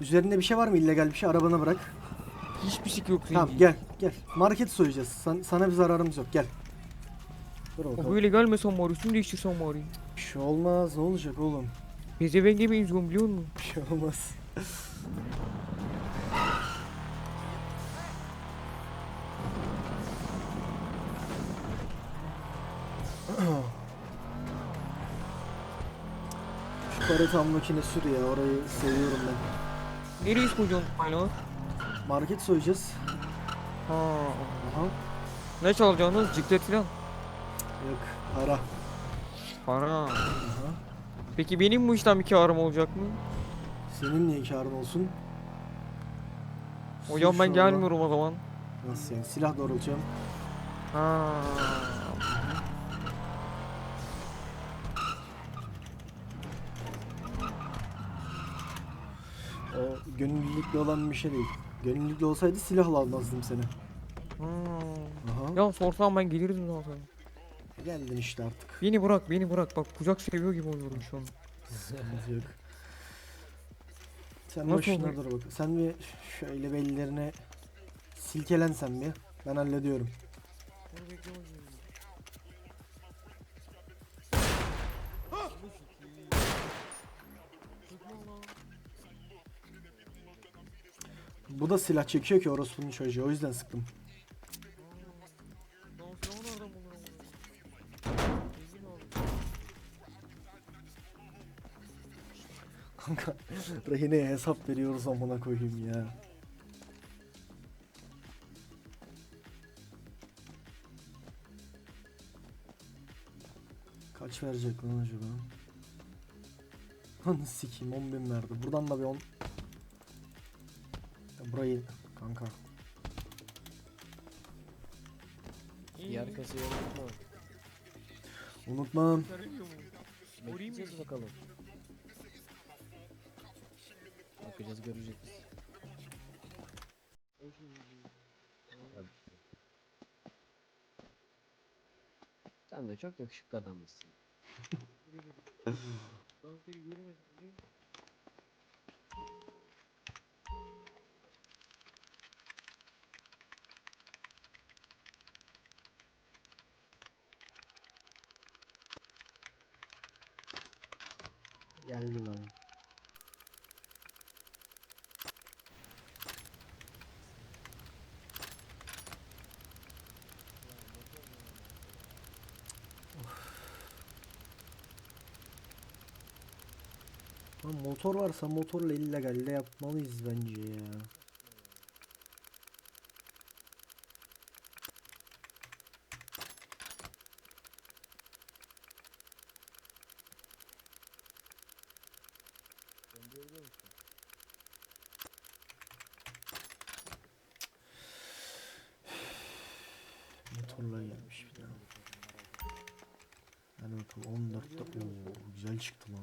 Üzerinde bir şey var mı illegal bir şey arabana bırak. Hiçbir şey yok. Tamam gel gel. Market soyacağız. San- sana bir zararımız yok gel. Dur bakalım. böyle gelmesen bari üstünü değiştirsen bari. Bir şey olmaz ne olacak oğlum? Pezevenge benziyorum biliyor musun? Bir şey olmaz. Şu paratam makine sür ya orayı seviyorum ben. Nereye koyacaksın hala? Market soyacağız. Ha. Aha. Ne çalacaksınız? Ciklet falan. Yok para. Para. Aha. Peki benim bu işten bir karım olacak mı? Senin niye karın olsun? Hocam ben gelmiyorum o zaman. Nasıl yani? Silah doğrultacağım. Ha. O gönüllülükle olan bir şey değil. Gönüllülükle olsaydı silahla almazdım seni. Aha. Ya sorsam ben gelirdim zaten. Geldin işte artık. Beni bırak, beni bırak. Bak kucak seviyor gibi oluyorum şu an. Sıkıntı yok. Sen Nasıl başına olur? dur bak. Sen bir şöyle bellerini silkelen sen bir. Ben hallediyorum. Bu da silah çekiyor ki orospunun çocuğu. O yüzden sıktım. Kanka rehineye hesap veriyoruz amına koyayım ya. Kaç verecek lan acaba? Anı sikeyim 10 bin verdi. Buradan da bir 10. Burayı kanka. Diğer kasayı unutma. Unutmam. Bekleyeceğiz bakalım. Bakacağız göreceğiz. Sen de çok yakışıklı adammışsın. Geldi lan. Motor varsa motorla illegalle yapmalıyız bence ya. Motorla gelmiş bir daha. Hadi bakalım 14'te Oo, güzel çıktı lan.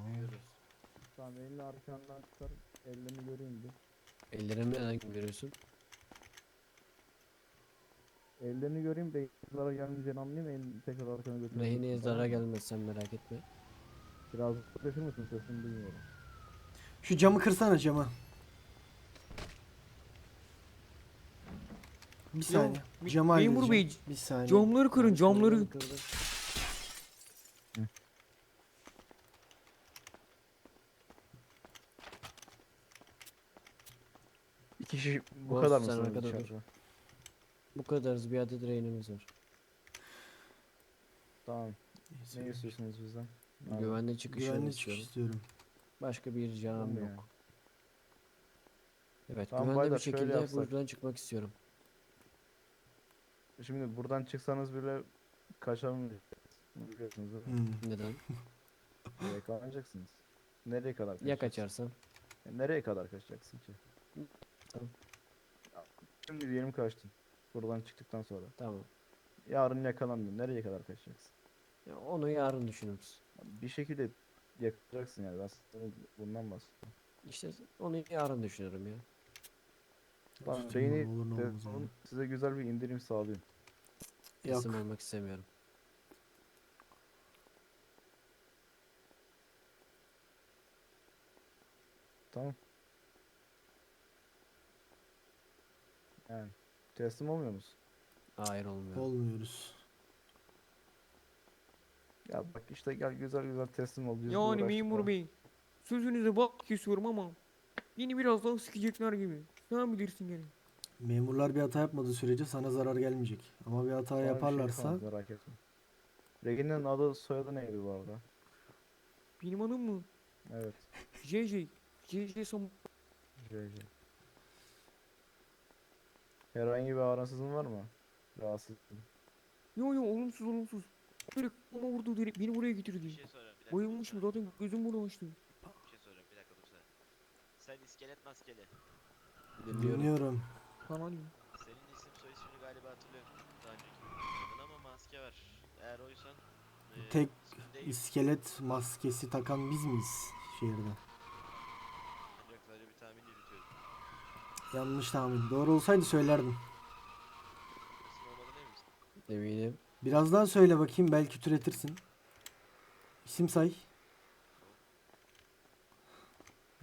Tamam elini arkandan tutar. Ellerini göreyim bir. Ellerimi neden görüyorsun? Ellerini göreyim de zarar gelmeyeceğini anlayayım. Elini tekrar arkana götüreyim. Rehineye zarar gelmez sen merak etme. Biraz yaklaşır mısın sesini duymuyorum. Şu camı kırsana camı. Bir saniye. mi- Camı memur bey, Bir saniye. Camları kırın, camları. İki kişi bu kadar sen mısınız arkada dur. içeride? Bu kadarız bir adet rehinemiz var. Tamam. Ne istiyorsunuz bizden? Abi, Güvenli çıkış yolu Güvenli çıkış istiyorum. istiyorum. Başka bir ricam yok. Evet Tamam, güvenli bir şöyle şekilde yapsak. buradan çıkmak istiyorum. Şimdi buradan çıksanız bile kaçamayacaksınız. Bunu Biliyorsunuz değil mi? Hmm. Neden? Yakalanacaksınız. Nereye kadar ya kaçacaksın? Ya Nereye kadar kaçacaksın ki? Tamam. Şimdi diyelim kaçtın. Buradan çıktıktan sonra. Tamam. Yarın yakalandın. Nereye kadar kaçacaksın? Ya onu yarın düşünürüz. Bir şekilde yakalayacaksın yani. Ben sana bundan bahsediyorum. İşte onu yarın düşünürüm ya. Şeyini olur, ne onun size güzel bir indirim sağlayayım. Yok. Teslim olmak istemiyorum. Tamam. Yani teslim olmuyor musun? Hayır olmuyor. Olmuyoruz. Ya bak işte gel güzel güzel teslim ol. Yani memur bey. Sözünüze bak kesiyorum ama. Beni biraz daha sıkacaklar gibi. Sen bilirsin yani. Memurlar bir hata yapmadığı sürece sana zarar gelmeyecek. Ama bir hata Sana bir şey yaparlarsa yapamaz, merak etme. Regin'in adı soyadı neydi bu arada? Benim adım mı? Evet. JJ. JJ Sam. JJ. Herhangi bir ağrınsızın var mı? Rahatsızlığın. Yo yo olumsuz olumsuz. Böyle ama vurdu direkt beni buraya Bir getirdi. şey sorayım. Bir dakika Bayılmışım dursana. zaten gözüm burada açtı. Bir şey sorayım. Bir dakika dursana. Sen iskelet maskeli. Dinliyorum. dinliyorum. Diyeyim. Senin isim soy ismini galiba hatırlıyorum. Daha önceki ama maske var. Eğer oysan. eee, Tek ismin değil. İskelet maskesi takan biz miyiz şehirde? Ancak sadece bir tahmin yürütüyorum. Yanlış tahmin. Doğru olsaydı söylerdim. İsim olmadığına emin misin? Eminim. Biraz daha söyle bakayım belki türetirsin. İsim say.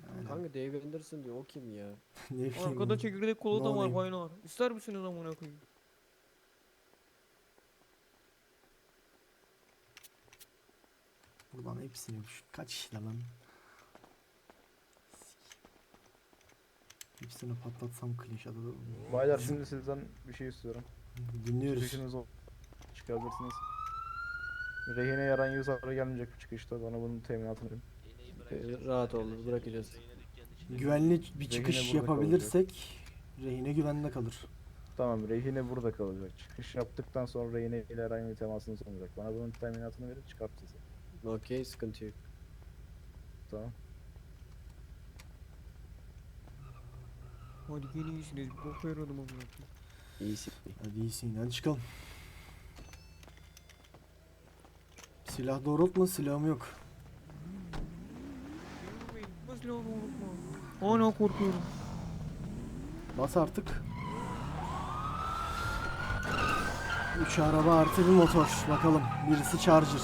Yani, Kanka Dave Anderson diyor o kim ya? ne bileyim. Arkada çekirdek kola da var baylar. İster misiniz amına koyayım? Buradan hepsini düş. Kaç işte lan? Hepsini patlatsam klişe adı da- Baylar şimdi sizden bir şey istiyorum. Dinliyoruz. Çıkışınız ol. Çıkabilirsiniz. Rehine yaran zarar gelmeyecek bu çıkışta. Bana bunun teminatını verin. Ee, rahat ol, bırakacağız. Güvenli bir Rehine çıkış burada kalacak. yapabilirsek rehine güvende kalır. Tamam rehine burada kalacak. Çıkış yaptıktan sonra rehine ile herhangi bir temasınız olmayacak. Bana bunun teminatını verin çıkart sizi. Okey sıkıntı yok. Tamam. Hadi gene iyisiniz. Boku yaradım amına koyayım. İyisin. Hadi iyisin hadi çıkalım. Silah doğrultma silahım yok. Silahını unutma. Hala korkuyorum. Bas artık. Üç araba artı bir motor. Bakalım. Birisi Charger.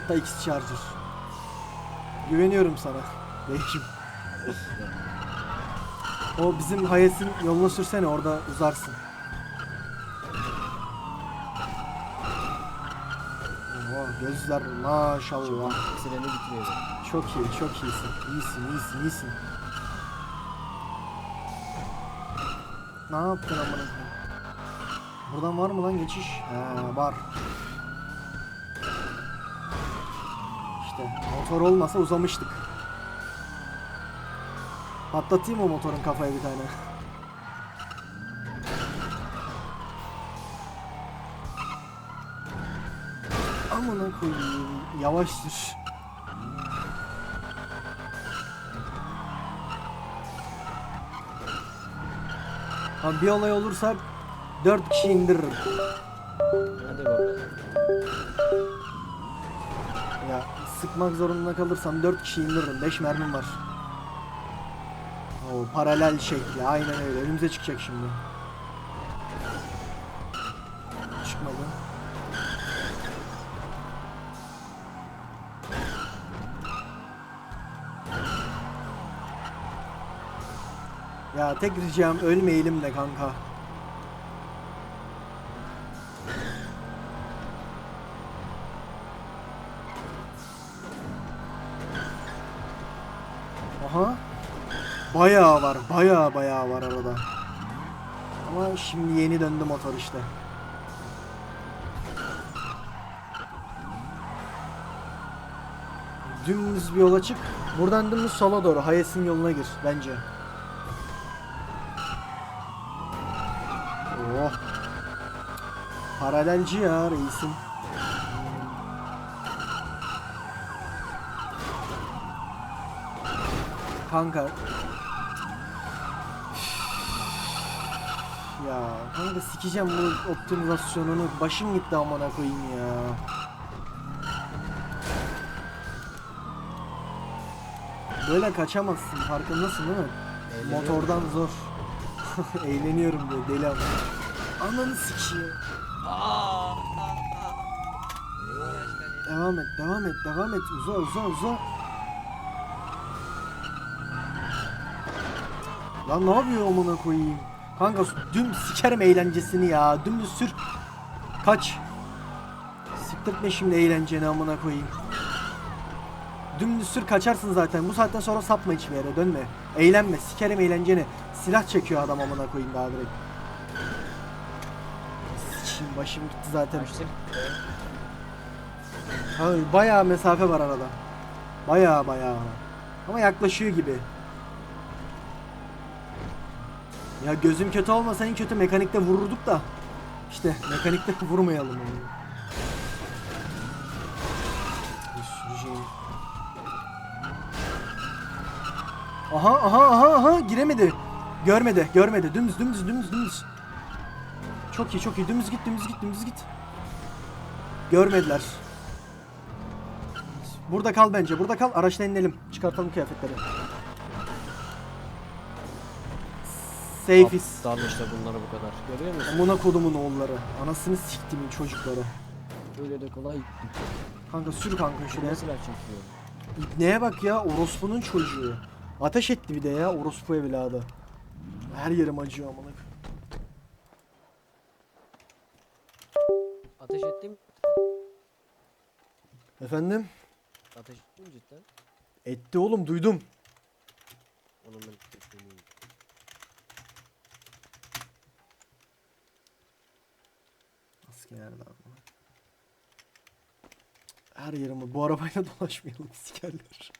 Hatta ikisi Charger. Güveniyorum sana. Beyciğim. O bizim Hayes'in yoluna sürsene orada uzarsın. Gözler maşallah. Sireni bitmiyor. Çok iyi, çok iyisin. İyisin, iyisin, iyisin. Ne yaptın amına koyayım? Buradan var mı lan geçiş? He, var. İşte motor olmasa uzamıştık. Patlatayım o motorun kafaya bir tane. Amına koyayım. Yavaş sür. Abi bir olay olursa 4 kişi indiririm. Hadi bakalım. Ya sıkmak zorunda kalırsam 4 kişi indiririm. 5 mermim var. O paralel şekli aynen öyle. Önümüze çıkacak şimdi. Ya tek ricam ölmeyelim de kanka. Aha. Bayağı var. Bayağı bayağı var arada. Ama şimdi yeni döndü motor işte. Dümdüz bir yola çık. Buradan dümdüz sola doğru. Hayes'in yoluna gir bence. Paralelci ya reisim. Kanka. Ya kanka sikeceğim bu optimizasyonunu. Başım gitti amına koyayım ya. Böyle kaçamazsın farkındasın değil mi? Eğleniyor Motordan zor. Eğleniyorum diyor deli ama. Ananı sikeyim. Devam et, devam et, devam et. Uza, uza, uza. Lan ne yapıyor amına koyayım? Kanka düm sikerim eğlencesini ya. Dümdüz sür. Kaç. Siktirtme şimdi eğlenceni amına koyayım. Dümdüz sür kaçarsın zaten. Bu saatten sonra sapma hiçbir yere dönme. Eğlenme. Sikerim eğlenceni. Silah çekiyor adam amına koyayım daha direkt. Şimdi başım gitti zaten. Açtık. Abi bayağı mesafe var arada. Bayağı bayağı. Ama yaklaşıyor gibi. Ya gözüm kötü olmasa en kötü mekanikte vururduk da. İşte mekanikte vurmayalım onu. Aha aha aha aha giremedi. Görmedi görmedi dümdüz dümdüz dümdüz dümdüz. Çok iyi çok iyi dümdüz git dümdüz git dümdüz git. Görmediler. Burada kal bence. Burada kal. Araçla inelim. Çıkartalım kıyafetleri. Safe'iz. Aptal işte bunları bu kadar. Görüyor musun? Amına kodumun oğulları. Anasını siktimin çocukları. Böyle de kolay. Kanka sür kanka şuraya. Silah çekiyor. İbneye bak ya. Orospu'nun çocuğu. Ateş etti bir de ya. Orospu evladı. Her yerim acıyor amına. Ateş ettim. Efendim? Ateş ettim cidden. Etti oğlum duydum. Onun. Maske nerede abi? Her yerimi bu arabayla dolaşmayalım sikerler.